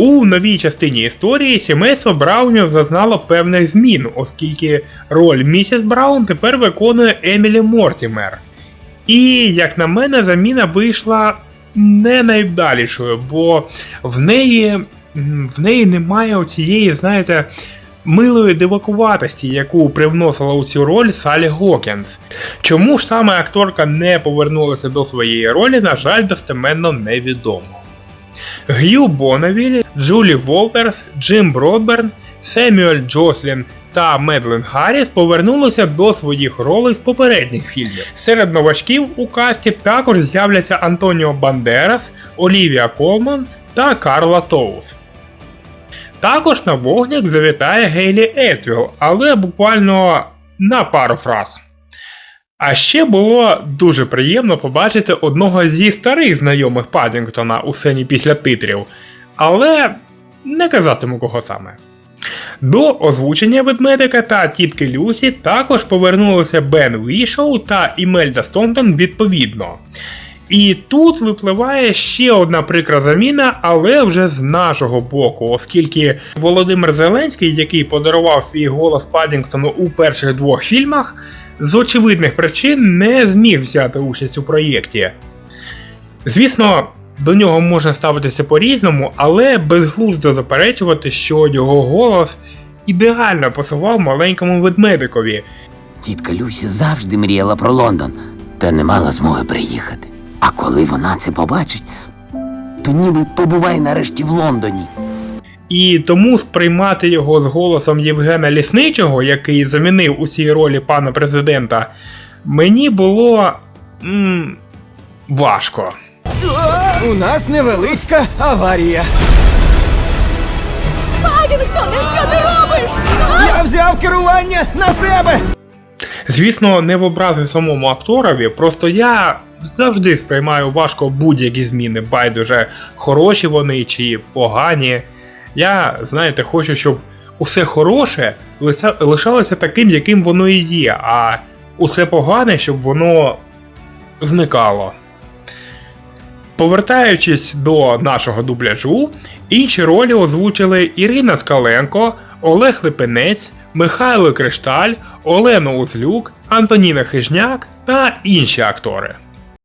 У новій частині історії сімейство Браунів зазнало певних змін, оскільки роль місіс Браун тепер виконує Емілі Мортімер. І, як на мене, заміна вийшла не найвдалішою, бо в неї, в неї немає цієї, знаєте, милої дивакуватості, яку привносила у цю роль Салі Гокінс. Чому ж саме акторка не повернулася до своєї ролі, на жаль, достеменно невідомо. Г'ю Бонавіль, Джулі Волтерс, Джим Бродберн, Семюель Джослін та Медлен Гарріс повернулися до своїх ролей з попередніх фільмів. Серед новачків у касті також з'являться Антоніо Бандерас, Олівія Колман та Карла Тоус. Також на вогник завітає Гейлі Етвіл, але буквально на пару фраз. А ще було дуже приємно побачити одного зі старих знайомих Паддінгтона у сцені після титрів, але не казатиму кого саме. До озвучення ведмедика та тітки Люсі також повернулися Бен Вішоу та Імельда Стонтон відповідно. І тут випливає ще одна прикра заміна, але вже з нашого боку, оскільки Володимир Зеленський, який подарував свій голос Паддінгтону у перших двох фільмах, з очевидних причин не зміг взяти участь у проєкті. Звісно, до нього можна ставитися по-різному, але безглуздо заперечувати, що його голос ідеально пасував маленькому ведмедикові, Тітка Люсі завжди мріяла про Лондон, та не мала змоги приїхати. А коли вона це побачить, то ніби побуває нарешті в Лондоні. І тому сприймати його з голосом Євгена Лісничого, який замінив у цій ролі пана президента, мені було м, важко. У нас невеличка аварія. Падінгтоне, що ти робиш? Я взяв керування на себе. Звісно, не в образи самому акторові, просто я завжди сприймаю важко будь-які зміни, байдуже хороші вони чи погані. Я, знаєте, хочу, щоб усе хороше лишалося таким, яким воно і є, а усе погане, щоб воно зникало. Повертаючись до нашого дубляжу, інші ролі озвучили Ірина Ткаленко, Олег Липенець, Михайло Кришталь, Олена Уцлюк, Антоніна Хижняк та інші актори.